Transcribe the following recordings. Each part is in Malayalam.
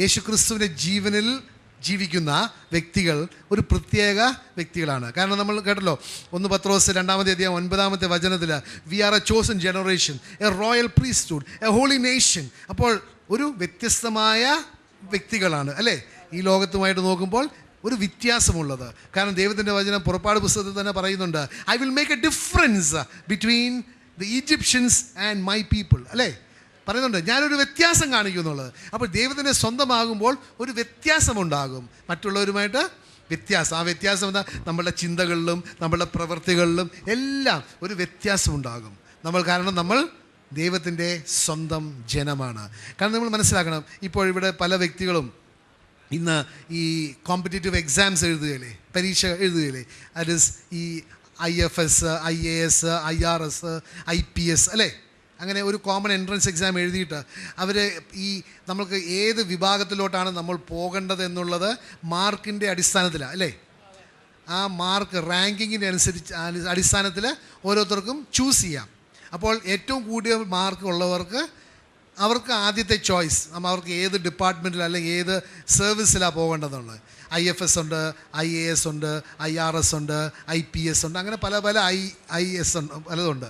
യേശുക്രിസ്തുവിന്റെ ജീവനിൽ ജീവിക്കുന്ന വ്യക്തികൾ ഒരു പ്രത്യേക വ്യക്തികളാണ്. കാരണം നമ്മൾ കേട്ടല്ലോ ഒന്ന് പത്രോസ് രണ്ടാമത്തെ അധ്യായം ഒൻപതാമത്തെ വചനത്തിൽ we are a chosen generation a royal priesthood a holy nation അപ്പോൾ ഒരു വ്യത്യസ്തമായ വ്യക്തികളാണ് അല്ലേ? ഈ ലോകത്തുമായിട്ട് നോക്കുമ്പോൾ ഒരു വ്യത്യാസമുള്ളത്. കാരണം ദൈവത്തിന്റെ വചനം പുറപ്പാട് പുസ്തകത്തിൽ തന്നെ പറയുന്നുണ്ട് I will make a difference between the Egyptians and my people അല്ലേ? പറയുന്നുണ്ട് ഞാനൊരു വ്യത്യാസം കാണിക്കും എന്നുള്ളത്. അപ്പോൾ ദൈവത്തിന്റെ സ്വന്തമാകുമ്പോൾ ഒരു വ്യത്യാസമുണ്ടാകും. മറ്റുള്ളവരുമായിട്ട് വ്യത്യാസം. ആ വ്യത്യാസം എന്താ? നമ്മളുടെ ചിന്തകളിലും നമ്മളുടെ പ്രവൃത്തികളിലും എല്ലാം ഒരു വ്യത്യാസമുണ്ടാകും. നമ്മൾ കാരണം നമ്മൾ ദൈവത്തിന്റെ സ്വന്തം ജനമാണ്. കാരണം നമ്മൾ മനസ്സിലാക്കണം ഇപ്പോൾ ഇവിടെ പല വ്യക്തികളും ഇന്ന് ഈ കോമ്പറ്റേറ്റീവ് എക്സാംസ് എഴുതുകയില്ലേ? പരീക്ഷ എഴുതുകയില്ലേ? അറ്റ് ഈ I F S I A S I R S I P S അല്ലേ? അങ്ങനെ ഒരു കോമൺ എൻട്രൻസ് എക്സാം എഴുതിയിട്ട് അവർ ഈ നമ്മൾക്ക് ഏത് വിഭാഗത്തിലോട്ടാണ് നമ്മൾ പോകേണ്ടത് എന്നുള്ളത് മാർക്കിന്റെ അടിസ്ഥാനത്തിലാണ് അല്ലേ? ആ മാർക്ക് റാങ്കിങ്ങിന്റെ അനുസരിച്ച് അടിസ്ഥാനത്തിൽ ഓരോരുത്തർക്കും ചൂസ് ചെയ്യാം. അപ്പോൾ ഏറ്റവും കൂടിയ മാർക്ക് ഉള്ളവർക്ക് അവർക്ക് ആദ്യത്തെ ചോയ്സ് അവർക്ക് ഏത് ഡിപ്പാർട്ട്മെന്റിൽ അല്ലെങ്കിൽ ഏത് സർവീസിലാണ് പോകേണ്ടതെന്നുള്ളത് ഐ എഫ് എസ് ഉണ്ട് ഐ എ എസ് ഉണ്ട് ഐ ആർ എസ് ഉണ്ട് ഐ പി എസ് ഉണ്ട് അങ്ങനെ പല പല ഐ ഐ എസ് ഉണ്ട് പലതുണ്ട്.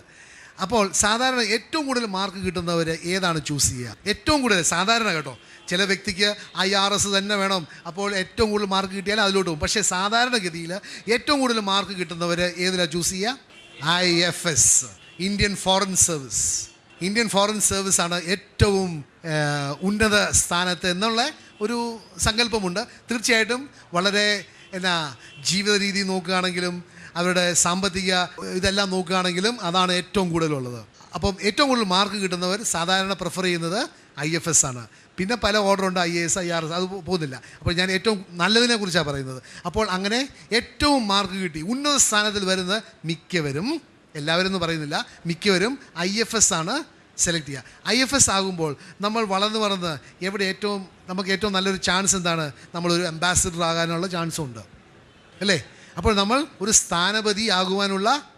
അപ്പോൾ സാധാരണ ഏറ്റവും കൂടുതൽ മാർക്ക് കിട്ടുന്നവർ ഏതാണ് ചൂസ് ചെയ്യുക? ഏറ്റവും കൂടുതൽ സാധാരണ കേട്ടോ. ചില വ്യക്തിക്ക് ഐ ആർ എസ് തന്നെ വേണം. അപ്പോൾ ഏറ്റവും കൂടുതൽ മാർക്ക് കിട്ടിയാൽ അതിലോട്ട് പോകും. പക്ഷേ സാധാരണഗതിയിൽ ഏറ്റവും കൂടുതൽ മാർക്ക് കിട്ടുന്നവർ ഏതിലാണ് ചൂസ് ചെയ്യുക? I F S Indian foreign service. Indian foreign service ആണ് ഏറ്റവും ഉന്നത സ്ഥാനത്ത് എന്നുള്ള ഒരു സങ്കല്പമുണ്ട്. തീർച്ചയായിട്ടും വളരെ എന്നാ ജീവിത രീതി നോക്കുകയാണെങ്കിലും അവരുടെ സാമ്പത്തിക ഇതെല്ലാം നോക്കുകയാണെങ്കിലും അതാണ് ഏറ്റവും കൂടുതലുള്ളത്. അപ്പം ഏറ്റവും കൂടുതൽ മാർക്ക് കിട്ടുന്നവർ സാധാരണ പ്രിഫർ ചെയ്യുന്നത് ഐ എഫ് എസ് ആണ്. പിന്നെ പല ഓർഡറുണ്ട് I A S I R S അത് പോകുന്നില്ല. അപ്പോൾ ഞാൻ ഏറ്റവും നല്ലതിനെ കുറിച്ചാണ് പറയുന്നത്. അപ്പോൾ അങ്ങനെ ഏറ്റവും മാർക്ക് കിട്ടി. ഉന്നത സ്ഥാനത്തിൽ വരുന്ന മിക്കവരും എല്ലാവരും എന്ന് പറയുന്നില്ല മിക്കവരും ഐ എഫ് എസ് ആണ്. സെലക്ട് ചെയ്യുക. ഐ എഫ് എസ് ആകുമ്പോൾ നമ്മൾ വളർന്ന് വളർന്ന് എവിടെ ഏറ്റവും നമുക്ക് ഏറ്റവും നല്ലൊരു ചാൻസ് എന്താണ്? നമ്മളൊരു അംബാസിഡർ ആകാനുള്ള ചാൻസും ഉണ്ട്. അല്ലേ? അപ്പോൾ നമ്മൾ ഒരു സ്ഥാനപതി ആകുവാനുള്ള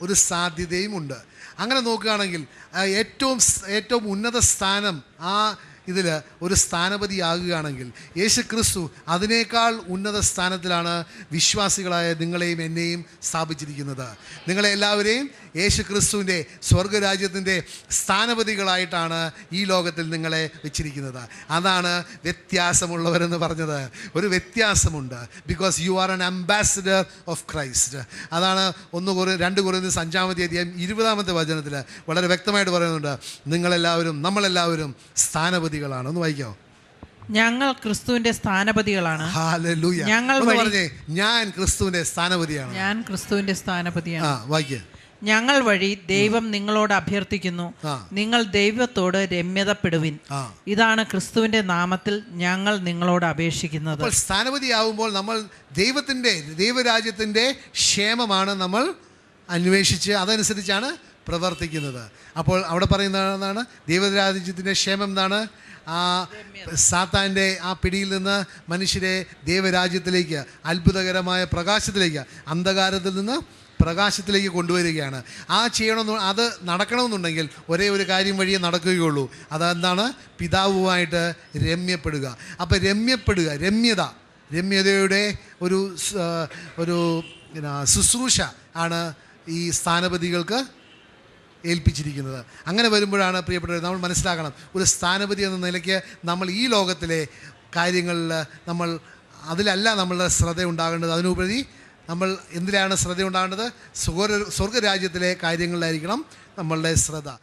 ഒരു സാധ്യതയും ഉണ്ട്. അങ്ങനെ നോക്കുകയാണെങ്കിൽ ഏറ്റവും ഏറ്റവും ഉന്നത സ്ഥാനം ആ ഇതിൽ ഒരു സ്ഥാനപതി ആകുകയാണെങ്കിൽ യേശു ക്രിസ്തു അതിനേക്കാൾ ഉന്നത സ്ഥാനത്തിലാണ് വിശ്വാസികളായ നിങ്ങളെയും എന്നെയും സ്ഥാപിച്ചിരിക്കുന്നത്. നിങ്ങളെ എല്ലാവരെയും യേശു ക്രിസ്തുവിന്റെ സ്വർഗരാജ്യത്തിന്റെ സ്ഥാനപതികളായിട്ടാണ് ഈ ലോകത്തിൽ നിങ്ങളെ വെച്ചിരിക്കുന്നത്. അതാണ് വ്യത്യാസമുള്ളവരെന്ന് പറഞ്ഞത്. ഒരു വ്യത്യാസമുണ്ട്. Because you are an ambassador of Christ അതാണ് ഒന്ന് കുറേ രണ്ട് കുറേ അഞ്ചാമത്തെ അധ്യായം ഇരുപതാമത്തെ വചനത്തിൽ വളരെ വ്യക്തമായിട്ട് പറയുന്നുണ്ട്. നിങ്ങളെല്ലാവരും നമ്മളെല്ലാവരും സ്ഥാനപതികളാണ് ഒന്ന് വായിക്കോ. ഞങ്ങൾ ക്രിസ്തുവിന്റെ സ്ഥാനപതികളാണ്. ഞങ്ങൾ വഴി- പറഞ്ഞേ ഞാൻ ക്രിസ്തുവിന്റെ സ്ഥാനപതിയാണ്. ഞാൻ ക്രിസ്തുവിന്റെ സ്ഥാനപതിയാണ്. വായിക്കുക ഞങ്ങൾ വഴി ദൈവം നിങ്ങളോട് അഭ്യർത്ഥിക്കുന്നു. നിങ്ങൾ ദൈവത്തോട് രമ്യതപ്പെടുവിൻ. ഇതാണ് ക്രിസ്തുവിന്റെ നാമത്തിൽ ഞങ്ങൾ നിങ്ങളോട് അപേക്ഷിക്കുന്നത്. സ്ഥാനപതി സ്ഥാനപതിയാവുമ്പോൾ നമ്മൾ ദൈവത്തിന്റെ ദൈവരാജ്യത്തിന്റെ ക്ഷേമമാണ് നമ്മൾ അന്വേഷിച്ച് അതനുസരിച്ചാണ് പ്രവർത്തിക്കുന്നത്. അപ്പോൾ അവിടെ പറയുന്നതാണ് ദൈവരാജ്യത്തിന്റെ ക്ഷേമം എന്താണ്? ആ സാത്താന്റെ ആ പിടിയിൽ നിന്ന് മനുഷ്യരെ ദൈവരാജ്യത്തിലേക്ക് അത്ഭുതകരമായ പ്രകാശത്തിലേക്ക് അന്ധകാരത്തിൽ നിന്ന് പ്രകാശത്തിലേക്ക് കൊണ്ടുവരികയാണ്. ആ ചെയ്യണമെന്ന് അത് നടക്കണമെന്നുണ്ടെങ്കിൽ ഒരേ ഒരു കാര്യം വഴിയേ നടക്കുകയുള്ളൂ. അതെന്താണ്? പിതാവുമായിട്ട് രമ്യപ്പെടുക. അപ്പോൾ രമ്യപ്പെടുക രമ്യത രമ്യതയുടെ ഒരു ഒരു ശുശ്രൂഷ ആണ് ഈ സ്ഥാനപതികൾക്ക് ഏൽപ്പിച്ചിരിക്കുന്നത്. അങ്ങനെ വരുമ്പോഴാണ് പ്രിയപ്പെട്ടവർ നമ്മൾ മനസ്സിലാക്കണം ഒരു സ്ഥാനപതി എന്ന നിലയ്ക്ക് നമ്മൾ ഈ ലോകത്തിലെ കാര്യങ്ങളിൽ നമ്മൾ അതിലല്ല നമ്മളുടെ ശ്രദ്ധ ഉണ്ടാകേണ്ടത്. അതിനുപരി നമ്മൾ എന്തിലാണ് ശ്രദ്ധ ഉണ്ടാകേണ്ടത്? സ്വർഗ സ്വർഗരാജ്യത്തിലെ കാര്യങ്ങളിലായിരിക്കണം നമ്മളുടെ ശ്രദ്ധ.